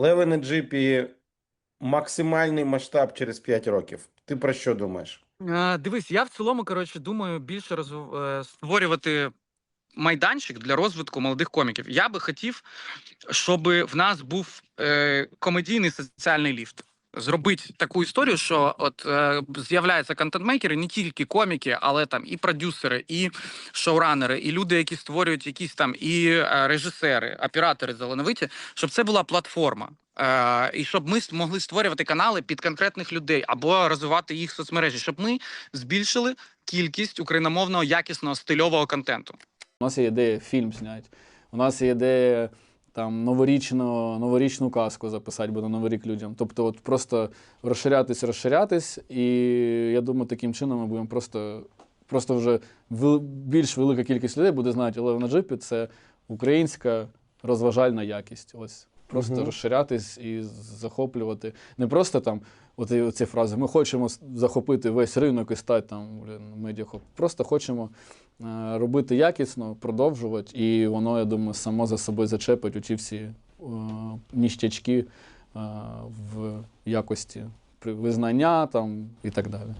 Леви на джипі максимальний масштаб через 5 років. Ти про що думаєш? Дивись, я в цілому, коротше, думаю, більше розв... е, створювати майданчик для розвитку молодих коміків. Я би хотів, щоб в нас був е, комедійний соціальний ліфт. Зробити таку історію, що от е, з'являються контент-мейкери, не тільки коміки, але там і продюсери, і шоуранери, і люди, які створюють якісь там і е, режисери, оператори талановиті, щоб це була платформа. Е, і щоб ми могли створювати канали під конкретних людей або розвивати їх соцмережі, щоб ми збільшили кількість україномовного якісного стильового контенту. У нас є ідея фільм зняти. У нас є ідея там новорічну, новорічну казку записати, бо на Новий рік людям. Тобто, от просто розширятись, розширятись, і я думаю, таким чином ми будемо просто, просто вже більш велика кількість людей буде знати, але на джипі це українська розважальна якість. Ось. Просто Мгм. розширятись і захоплювати. Не просто там, от ці фрази, ми хочемо захопити весь ринок і стати там медіахоп. Просто хочемо е, робити якісно, продовжувати, і воно, я думаю, само за собою зачепить оті всі е, ніштячки е, в якості визнання там, і так далі.